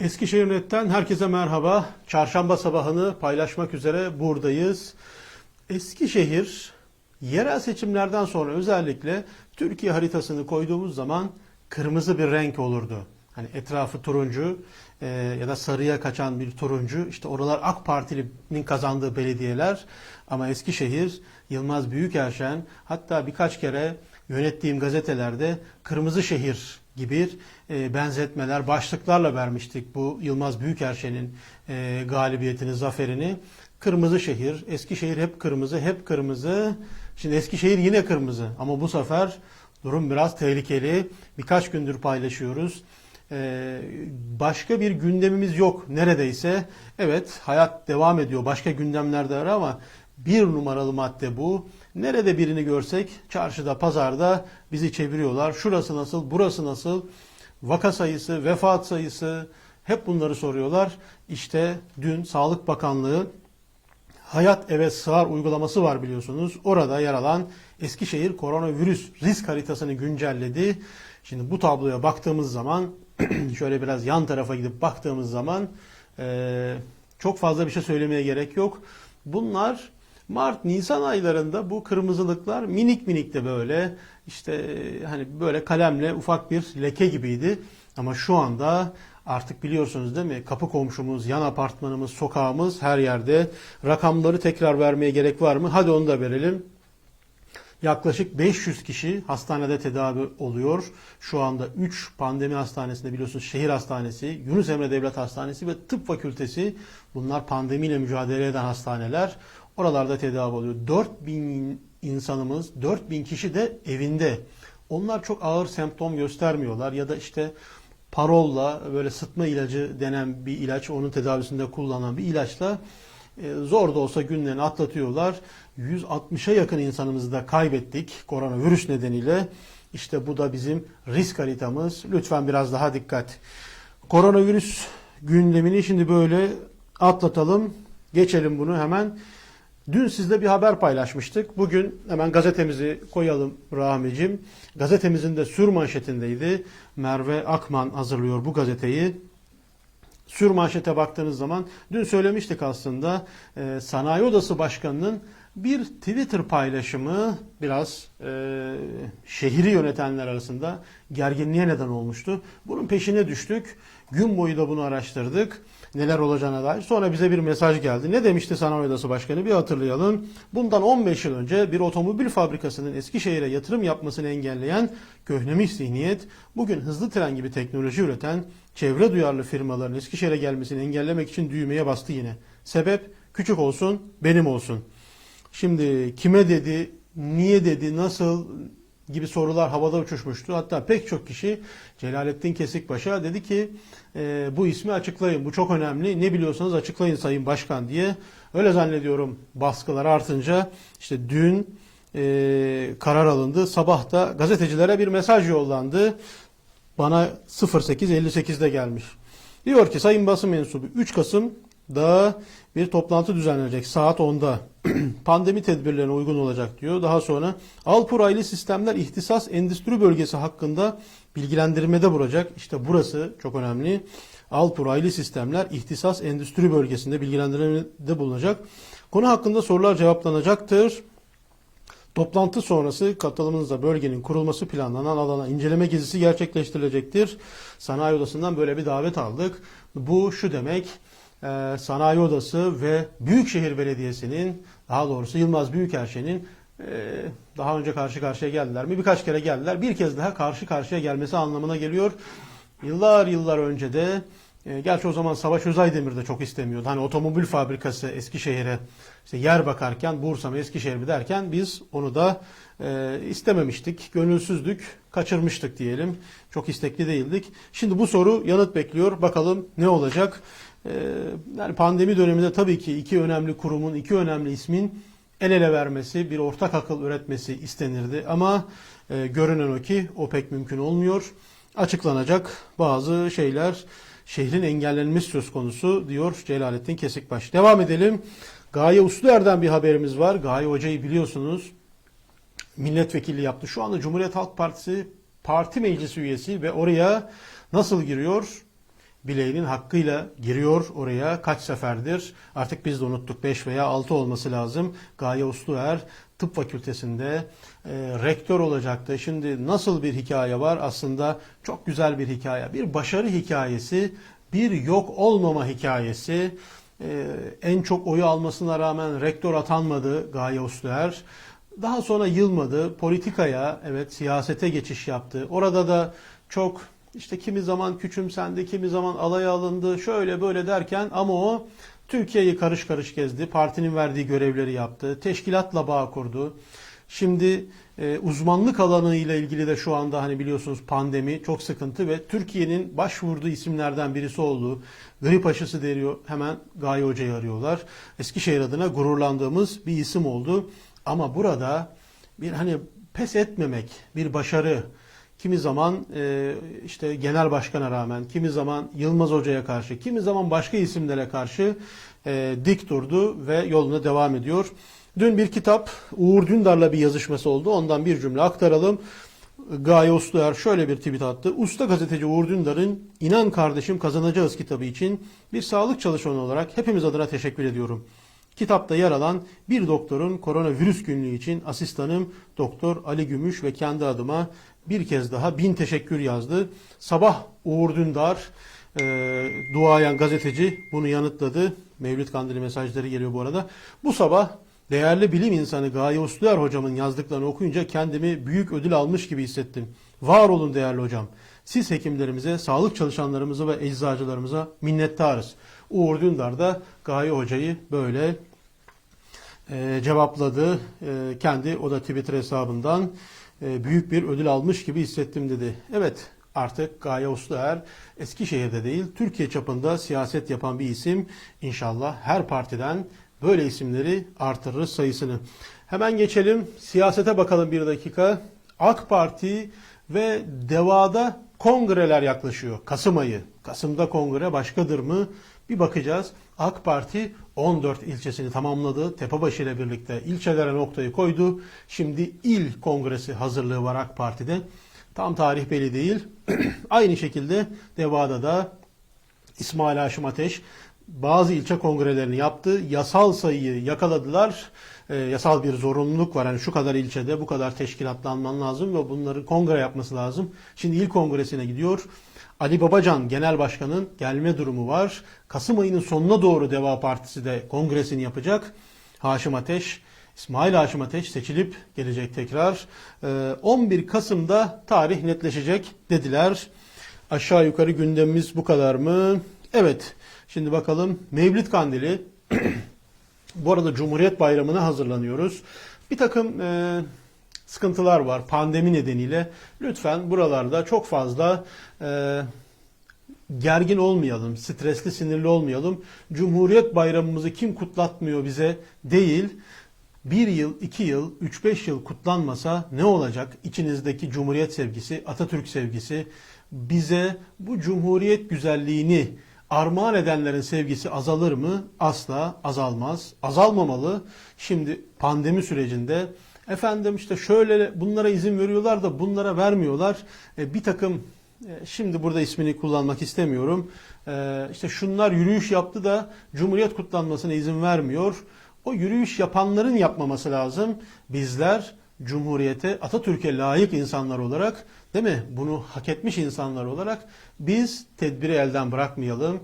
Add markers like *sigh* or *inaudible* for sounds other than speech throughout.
Eskişehir Net'ten herkese merhaba. Çarşamba sabahını paylaşmak üzere buradayız. Eskişehir yerel seçimlerden sonra özellikle Türkiye haritasını koyduğumuz zaman kırmızı bir renk olurdu. Hani etrafı turuncu e, ya da sarıya kaçan bir turuncu. İşte oralar AK Partili'nin kazandığı belediyeler. Ama Eskişehir Yılmaz Büyükerşen hatta birkaç kere yönettiğim gazetelerde Kırmızı Şehir gibi e, benzetmeler, başlıklarla vermiştik bu Yılmaz Büyükerşen'in e, galibiyetini, zaferini. Kırmızı şehir, Eskişehir hep kırmızı, hep kırmızı. Şimdi Eskişehir yine kırmızı ama bu sefer durum biraz tehlikeli. Birkaç gündür paylaşıyoruz. Ee, başka bir gündemimiz yok neredeyse. Evet hayat devam ediyor. Başka gündemler de var ama bir numaralı madde bu. Nerede birini görsek çarşıda, pazarda bizi çeviriyorlar. Şurası nasıl, burası nasıl? Vaka sayısı, vefat sayısı hep bunları soruyorlar. İşte dün Sağlık Bakanlığı Hayat Eve Sığar uygulaması var biliyorsunuz. Orada yer alan Eskişehir koronavirüs risk haritasını güncelledi. Şimdi bu tabloya baktığımız zaman *clears throat* şöyle biraz yan tarafa gidip baktığımız zaman çok fazla bir şey söylemeye gerek yok. Bunlar Mart, Nisan aylarında bu kırmızılıklar minik minik de böyle işte e, hani böyle kalemle ufak bir leke gibiydi. Ama şu anda artık biliyorsunuz değil mi? Kapı komşumuz, yan apartmanımız, sokağımız her yerde. Rakamları tekrar vermeye gerek var mı? Hadi onu da verelim. Yaklaşık 500 kişi hastanede tedavi oluyor. Şu anda 3 pandemi hastanesinde biliyorsunuz şehir hastanesi, Yunus Emre Devlet Hastanesi ve tıp fakültesi bunlar pandemiyle mücadele eden hastaneler. Oralarda tedavi oluyor. 4000 insanımız, 4000 kişi de evinde. Onlar çok ağır semptom göstermiyorlar ya da işte parolla böyle sıtma ilacı denen bir ilaç onun tedavisinde kullanılan bir ilaçla e, zor da olsa günlerini atlatıyorlar. 160'a yakın insanımızı da kaybettik koronavirüs nedeniyle. İşte bu da bizim risk haritamız. Lütfen biraz daha dikkat. Koronavirüs gündemini şimdi böyle atlatalım. Geçelim bunu hemen. Dün sizle bir haber paylaşmıştık. Bugün hemen gazetemizi koyalım Rahmi'cim. Gazetemizin de sür manşetindeydi. Merve Akman hazırlıyor bu gazeteyi. Sür manşete baktığınız zaman dün söylemiştik aslında e, Sanayi Odası Başkanı'nın bir Twitter paylaşımı biraz e, şehri yönetenler arasında gerginliğe neden olmuştu. Bunun peşine düştük. Gün boyu da bunu araştırdık. Neler olacağına dair. Sonra bize bir mesaj geldi. Ne demişti Sanayi Odası Başkanı? Bir hatırlayalım. Bundan 15 yıl önce bir otomobil fabrikasının Eskişehir'e yatırım yapmasını engelleyen köhnemiş zihniyet, bugün hızlı tren gibi teknoloji üreten çevre duyarlı firmaların Eskişehir'e gelmesini engellemek için düğmeye bastı yine. Sebep küçük olsun, benim olsun. Şimdi kime dedi, niye dedi, nasıl gibi sorular havada uçuşmuştu. Hatta pek çok kişi Celalettin Kesikbaş'a dedi ki e, bu ismi açıklayın, bu çok önemli. Ne biliyorsanız açıklayın Sayın Başkan diye. Öyle zannediyorum baskılar artınca işte dün e, karar alındı. Sabah da gazetecilere bir mesaj yollandı. Bana 08.58'de gelmiş. Diyor ki Sayın Basın Mensubu 3 Kasım'da bir toplantı düzenlenecek saat 10'da. *clears throat* Pandemi tedbirlerine uygun olacak diyor. Daha sonra Alpur Aile Sistemler İhtisas Endüstri Bölgesi hakkında bilgilendirmede bulacak. İşte burası çok önemli. Alpur Aile Sistemler İhtisas Endüstri Bölgesi'nde bilgilendirmede bulunacak. Konu hakkında sorular cevaplanacaktır. Toplantı sonrası katılımınızla bölgenin kurulması planlanan alana inceleme gezisi gerçekleştirilecektir. Sanayi Odası'ndan böyle bir davet aldık. Bu şu demek, e, Sanayi Odası ve Büyükşehir Belediyesi'nin, daha doğrusu Yılmaz Büyükerşen'in e, daha önce karşı karşıya geldiler mi? Birkaç kere geldiler. Bir kez daha karşı karşıya gelmesi anlamına geliyor. Yıllar yıllar önce de e, gerçi o zaman Savaş Özaydemir de çok istemiyordu. Hani otomobil fabrikası Eskişehir'e işte yer bakarken Bursa mı Eskişehir mi derken biz onu da e, istememiştik. Gönülsüzdük, kaçırmıştık diyelim. Çok istekli değildik. Şimdi bu soru yanıt bekliyor. Bakalım ne olacak? E, yani pandemi döneminde tabii ki iki önemli kurumun, iki önemli ismin el ele vermesi, bir ortak akıl üretmesi istenirdi. Ama e, görünen o ki o pek mümkün olmuyor. Açıklanacak bazı şeyler şehrin engellenmesi söz konusu diyor Celalettin Kesikbaş. Devam edelim. Gaye Usluer'den bir haberimiz var. Gaye Hoca'yı biliyorsunuz milletvekili yaptı. Şu anda Cumhuriyet Halk Partisi parti meclisi üyesi ve oraya nasıl giriyor? Bileğinin hakkıyla giriyor oraya. Kaç seferdir artık biz de unuttuk 5 veya 6 olması lazım. Gaye Usluer tıp fakültesinde e, rektör olacaktı. Şimdi nasıl bir hikaye var? Aslında çok güzel bir hikaye. Bir başarı hikayesi, bir yok olmama hikayesi. E, en çok oyu almasına rağmen rektör atanmadı Gaye Usluer. Daha sonra yılmadı. Politikaya, evet siyasete geçiş yaptı. Orada da çok işte kimi zaman küçümsendi, kimi zaman alaya alındı, şöyle böyle derken ama o Türkiye'yi karış karış gezdi. Partinin verdiği görevleri yaptı. Teşkilatla bağ kurdu. Şimdi e, uzmanlık alanı ile ilgili de şu anda hani biliyorsunuz pandemi çok sıkıntı ve Türkiye'nin başvurduğu isimlerden birisi oldu. Grip aşısı deniyor. Hemen Gaye Hoca'yı arıyorlar. Eskişehir adına gururlandığımız bir isim oldu. Ama burada bir hani pes etmemek, bir başarı, kimi zaman e, işte genel başkana rağmen, kimi zaman Yılmaz Hoca'ya karşı, kimi zaman başka isimlere karşı e, dik durdu ve yoluna devam ediyor. Dün bir kitap Uğur Dündar'la bir yazışması oldu. Ondan bir cümle aktaralım. Gaye Usluer şöyle bir tweet attı. Usta gazeteci Uğur Dündar'ın İnan Kardeşim Kazanacağız kitabı için bir sağlık çalışanı olarak hepimiz adına teşekkür ediyorum. Kitapta yer alan bir doktorun koronavirüs günlüğü için asistanım Doktor Ali Gümüş ve kendi adıma bir kez daha bin teşekkür yazdı. Sabah Uğur Dündar, e, duayen gazeteci bunu yanıtladı. Mevlüt Kandili mesajları geliyor bu arada. Bu sabah değerli bilim insanı Gaye Usluer hocamın yazdıklarını okuyunca kendimi büyük ödül almış gibi hissettim. Var olun değerli hocam. Siz hekimlerimize, sağlık çalışanlarımıza ve eczacılarımıza minnettarız. Uğur Dündar da Gaye Hoca'yı böyle e, cevapladı. E, kendi o da Twitter hesabından büyük bir ödül almış gibi hissettim dedi. Evet artık Gaye Usluer Eskişehir'de değil Türkiye çapında siyaset yapan bir isim. İnşallah her partiden böyle isimleri artırırız sayısını. Hemen geçelim siyasete bakalım bir dakika. AK Parti ve DEVA'da kongreler yaklaşıyor. Kasım ayı. Kasım'da kongre başkadır mı? Bir bakacağız. AK Parti 14 ilçesini tamamladı. Tepebaşı ile birlikte ilçelere noktayı koydu. Şimdi il kongresi hazırlığı var AK Parti'de. Tam tarih belli değil. *clears throat* Aynı şekilde Deva'da da İsmail Haşim Ateş bazı ilçe kongrelerini yaptı. Yasal sayıyı yakaladılar. E, yasal bir zorunluluk var. Yani şu kadar ilçede bu kadar teşkilatlanman lazım ve bunları kongre yapması lazım. Şimdi il kongresine gidiyor. Ali Babacan Genel Başkan'ın gelme durumu var. Kasım ayının sonuna doğru Deva Partisi de kongresini yapacak. Haşim Ateş, İsmail Haşim Ateş seçilip gelecek tekrar. 11 Kasım'da tarih netleşecek dediler. Aşağı yukarı gündemimiz bu kadar mı? Evet. Şimdi bakalım Mevlid Kandili. *clears throat* bu arada Cumhuriyet Bayramı'na hazırlanıyoruz. Bir takım e, sıkıntılar var pandemi nedeniyle. Lütfen buralarda çok fazla e, gergin olmayalım, stresli, sinirli olmayalım. Cumhuriyet Bayramımızı kim kutlatmıyor bize değil. Bir yıl, iki yıl, üç beş yıl kutlanmasa ne olacak? İçinizdeki Cumhuriyet sevgisi, Atatürk sevgisi bize bu Cumhuriyet güzelliğini armağan edenlerin sevgisi azalır mı? Asla azalmaz. Azalmamalı. Şimdi pandemi sürecinde Efendim işte şöyle bunlara izin veriyorlar da bunlara vermiyorlar. E, bir takım e, şimdi burada ismini kullanmak istemiyorum. E, işte şunlar yürüyüş yaptı da Cumhuriyet kutlanmasına izin vermiyor. O yürüyüş yapanların yapmaması lazım. Bizler Cumhuriyete, Atatürk'e layık insanlar olarak, değil mi? Bunu hak etmiş insanlar olarak biz tedbiri elden bırakmayalım.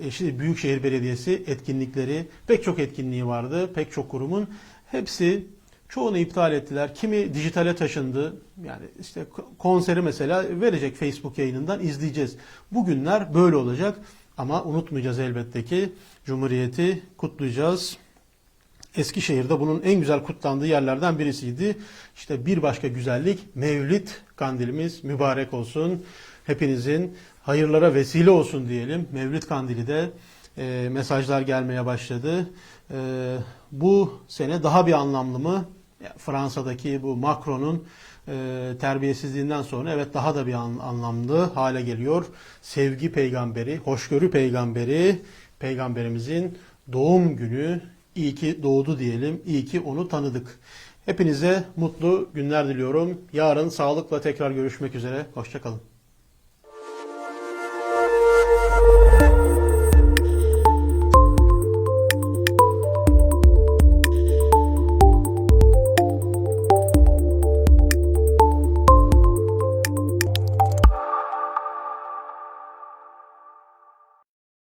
E, şimdi Büyükşehir Belediyesi etkinlikleri, pek çok etkinliği vardı, pek çok kurumun. Hepsi Çoğunu iptal ettiler. Kimi dijitale taşındı. Yani işte konseri mesela verecek Facebook yayınından izleyeceğiz. Bugünler böyle olacak. Ama unutmayacağız elbette ki Cumhuriyeti kutlayacağız. Eskişehir'de bunun en güzel kutlandığı yerlerden birisiydi. İşte bir başka güzellik Mevlid kandilimiz mübarek olsun. Hepinizin hayırlara vesile olsun diyelim. Mevlid kandili de e, mesajlar gelmeye başladı. E, bu sene daha bir anlamlı mı? Fransa'daki bu Macron'un e, terbiyesizliğinden sonra evet daha da bir an, anlamlı hale geliyor. Sevgi peygamberi, hoşgörü peygamberi, peygamberimizin doğum günü iyi ki doğdu diyelim, iyi ki onu tanıdık. Hepinize mutlu günler diliyorum. Yarın sağlıkla tekrar görüşmek üzere. Hoşçakalın.